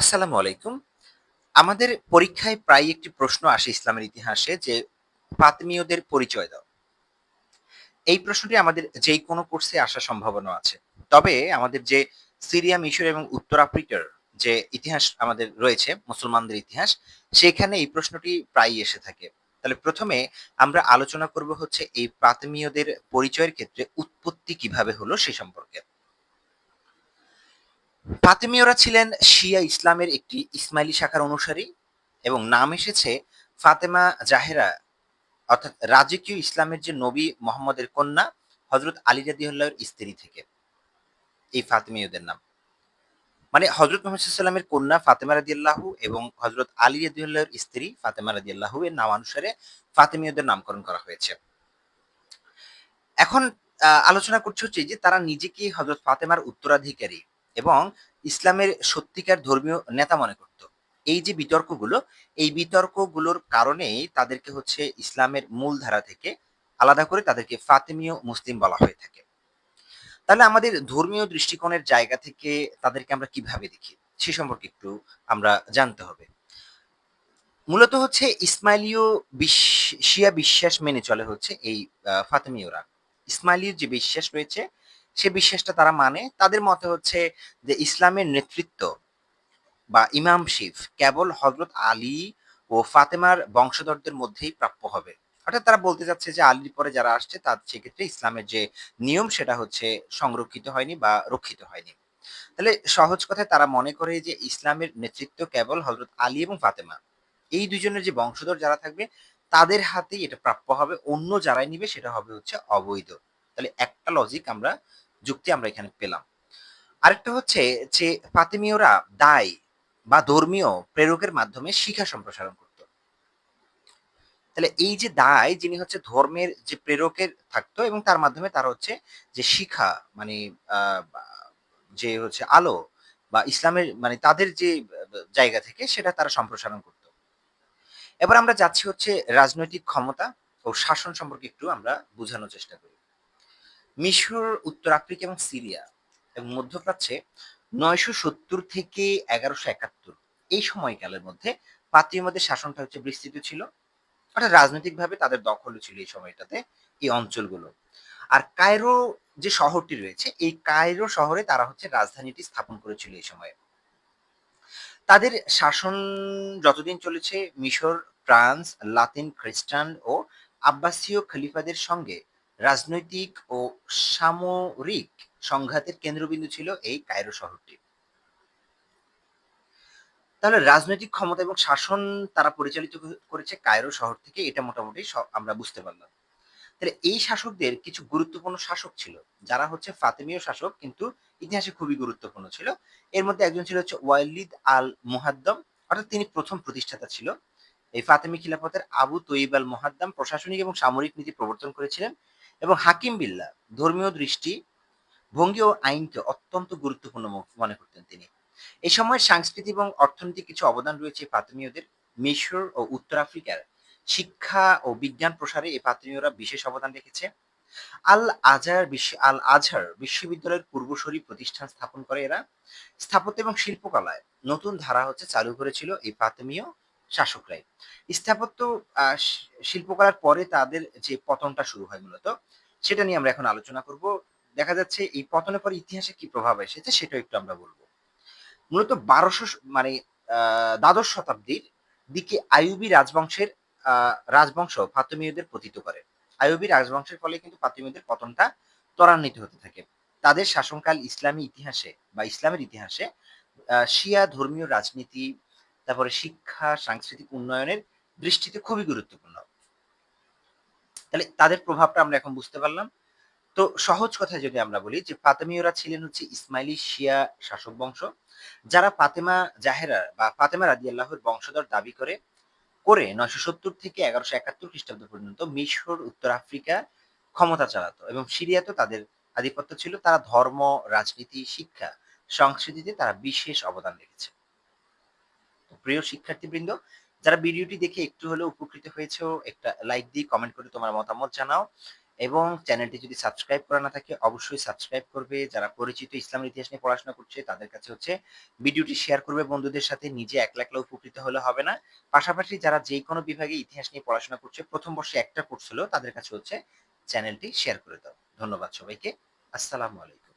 আসসালামু আলাইকুম। আমাদের পরীক্ষায় প্রায়ই একটি প্রশ্ন আসে ইসলামের ইতিহাসে যে, ফাতেমীয়দের পরিচয় দাও। এই প্রশ্নটি আমাদের যে কোনো কোর্সে আসার সম্ভাবনা আছে। তবে আমাদের যে সিরিয়া, মিশর এবং উত্তর আফ্রিকার যে ইতিহাস আমাদের রয়েছে, মুসলমানদের ইতিহাস, সেখানে এই প্রশ্নটি প্রায়ই এসে থাকে। তাহলে প্রথমে আমরা আলোচনা করব হচ্ছে এই ফাতেমীয়দের পরিচয়ের ক্ষেত্রে উৎপত্তি কীভাবে হলো সে সম্পর্কে। ফাতেমীয়রা ছিলেন শিয়া ইসলামের একটি ইসমাইলি শাখার অনুসারী এবং নাম এসেছে ফাতেমা জাহেরা, অর্থাৎ রাজকীয় ইসলামের যে নবী মোহাম্মদের কন্যা হজরত আলী রাদিউল্লাহর স্ত্রী থেকে। এই ফাতেমীয়দের নাম। মানে হজরত মোহাম্মদ সাল্লামের কন্যা ফাতেমা রাদিয়াল্লাহু এবং হজরত আলী রাদিউল্লাহর স্ত্রী ফাতেমা রাদিয়াল্লাহু এর নাম অনুসারে নামকরণ করা হয়েছে। এখন আলোচনা করছে হচ্ছে যে তারা নিজেকে হজরত ফাতেমার উত্তরাধিকারী এবং ইসলামের সত্যিকার ধর্মীয় নেতা মনে করত। এই যে বিতর্কগুলো, এই বিতর্কগুলোর কারণেই তাদেরকে হচ্ছে ইসলামের মূল ধারা থেকে আলাদা করে তাদেরকে ফাতেমীয় মুসলিম বলা হয়ে থাকে। তাহলে আমাদের ধর্মীয় দৃষ্টিকোণের জায়গা থেকে তাদেরকে আমরা কীভাবে দেখি? সে সম্পর্কে একটু আমরা জানতে হবে। মূলত হচ্ছে ইসমাইলীয় শিয়া বিশ্বাস মেনে চলে হচ্ছে এই ফাতেমীয়রা। ইসমাইলীয় যে বিশ্বাস রয়েছে সে বিশ্বাসটা তারা মানে তাদের মতে হচ্ছে যে ইসলামের নেতৃত্ব বা ইমামশিপ কেবল হজরত আলী ও ফাতেমার বংশধরদের মধ্যেই প্রাপ্য হবে। অর্থাৎ তারা বলতে চাচ্ছে যে আলীর পরে যারা আসছে, তার সেক্ষেত্রে ইসলামের যে নিয়ম, সেটা হচ্ছে সংরক্ষিত হয়নি বা রক্ষিত হয়নি। তাহলে সহজ কথায় তারা মনে করে যে ইসলামের নেতৃত্ব কেবল হজরত আলী এবং ফাতেমা। এই দুজনের যে বংশধর যারা থাকবে, তাদের হাতেই এটা প্রাপ্য হবে, অন্য যারাই নিবে, সেটা হবে হচ্ছে অবৈধ। তাহলে একটা লজিক আমরা, যুক্তি আমরা এখানে পেলাম। আরেকটা হচ্ছে যে ফাতেমীয়রা দায় বা ধর্মীয় প্রেরকের মাধ্যমে শিক্ষা সম্প্রসারণ করত। তাহলে এই যে দায়, যিনি হচ্ছে ধর্মের যে প্রেরকের থাকতো এবং তার মাধ্যমে তার হচ্ছে যে শিখা মানে যে হচ্ছে আলো বা ইসলামের মানে তাদের যে জায়গা থেকে সেটা তারা সম্প্রসারণ করত। এবার আমরা যাচ্ছি হচ্ছে রাজনৈতিক ক্ষমতা ও শাসন সম্পর্কে একটু আমরা বোঝানোর চেষ্টা করি। মিশর, উত্তর আফ্রিকা এবং সিরিয়া এবং মধ্যপ্রাচ্যে নয়শো সত্তর থেকে এগারোশো একাত্তর এই সময়কালের মধ্যে পাত্রীয়দের শাসনটা হচ্ছে বিস্তৃত ছিল। অর্থাৎ রাজনৈতিকভাবে তাদের দখল ছিল এই সময়টাতে এই অঞ্চলগুলো। আর কায়রো যে শহরটি রয়েছে, এই কায়রো শহরে তারা হচ্ছে রাজধানীটি স্থাপন করেছিল এই সময়ে। তাদের শাসন যতদিন চলেছে, মিশর, ফ্রান্স, লাতিন খ্রিস্টান ও আব্বাসীয় খলিফাদের সঙ্গে রাজনৈতিক ও সামরিক সংঘাতের কেন্দ্রবিন্দু ছিল এই কায়রো শহরটি। তাহলে রাজনৈতিক ক্ষমতা এবং শাসন তারা পরিচালিত করেছে কায়রো শহর থেকে এটা মোটামুটি আমরা বুঝতে পারলাম। তাহলে এই শাসকদের কিছু গুরুত্বপূর্ণ শাসক ছিল, যারা হচ্ছে ফাতেমীয় শাসক কিন্তু ইতিহাসে খুবই গুরুত্বপূর্ণ ছিল। এর মধ্যে একজন ছিল হচ্ছে ওয়ালিদ আল মুহাদ্দম, অর্থাৎ তিনি প্রথম প্রতিষ্ঠাতা ছিল। এই ফাতেমি খিলাফতের আবু তৈব আল মুহাদ্দাম প্রশাসনিক এবং সামরিক নীতি প্রবর্তন করেছিলেন। এবং হাকিম বিল্লাহ ধর্মীয় দৃষ্টি ভঙ্গি ও আইনকে অত্যন্ত গুরুত্বপূর্ণ মনে করতেন তিনি। এই সময় সাংস্কৃতিক এবং অর্থনৈতিক কিছু অবদান রয়েছে এই ফাতেমীয়দের মিশর ও উত্তর আফ্রিকার শিক্ষা ও বিজ্ঞান প্রসারে এই ফাতেমীয়রা বিশেষ অবদান রেখেছে। আল আজহার বিশ্ব আল আজহার বিশ্ববিদ্যালয়ের পূর্বসূরি প্রতিষ্ঠান স্থাপন করে এরা। স্থাপত্য এবং শিল্পকলায় নতুন ধারা হচ্ছে চালু করেছিল এই ফাতেমীয় শাসকরাই। স্থাপত্য শিল্পকলার পরে তাদের যে পতনটা শুরু হয় মূলত, সেটা নিয়ে আমরা এখন আলোচনা করব। দেখা যাচ্ছে এই পতনের পরে ইতিহাসে কি প্রভাব এসেছে সেটাও একটু আমরা বলব। মূলত বারোশো মানে দ্বাদশ শতাব্দীর দিকে আইয়ুবী রাজবংশের রাজবংশ ফাতেমীয়দের পতিত করে। আইয়ুবী রাজবংশের ফলে কিন্তু ফাতেমীয়দের পতনটা ত্বরান্বিত হতে থাকে। তাদের শাসনকাল ইসলামী ইতিহাসে বা ইসলামের ইতিহাসে শিয়া ধর্মীয় রাজনীতি তারপরে শিক্ষা, সাংস্কৃতিক উন্নয়নের দৃষ্টিতে খুবই গুরুত্বপূর্ণ। তাহলে তাদের প্রভাবটা আমরা এখন বুঝতে পারলাম। তো সহজ কথায় যদি আমরা বলি যে ফাতেমীয়রা ছিলেন হচ্ছে ইসমাইলি শিয়া শাসক বংশ, যারা ফাতেমা জাহেরা বা ফাতেমা রাদিয়াল্লাহুর বংশধর দাবি করে করে নয়শো সত্তর থেকে এগারোশো একাত্তর খ্রিস্টাব্দ পর্যন্ত মিশর, উত্তর আফ্রিকা ক্ষমতা চালাতো এবং সিরিয়াতেও তাদের আধিপত্য ছিল। তারা ধর্ম, রাজনীতি, শিক্ষা, সংস্কৃতিতে তারা বিশেষ অবদান রেখেছে। প্রিয় শিক্ষার্থীবৃন্দ, যারা ভিডিওটি দেখে একটু হলেও উপকৃত হয়েছে, একটা লাইক দিয়ে কমেন্ট করে তোমার মতামত জানাও এবং চ্যানেলটি যদি সাবস্ক্রাইব করা না থাকে, অবশ্যই সাবস্ক্রাইব করবে। যারা পরিচিত ইসলামের ইতিহাস নিয়ে পড়াশোনা করছে, তাদের কাছে হচ্ছে ভিডিওটি শেয়ার করবে। বন্ধুদের সাথে নিজে একলা একলা উপকৃত হলে হবে না। পাশাপাশি যারা যে কোনো বিভাগে ইতিহাস নিয়ে পড়াশোনা করছে, প্রথম বর্ষে একটা কোর্স হলো তাদের কাছে হচ্ছে চ্যানেলটি শেয়ার করে দাও। ধন্যবাদ সবাইকে। আসসালামু আলাইকুম।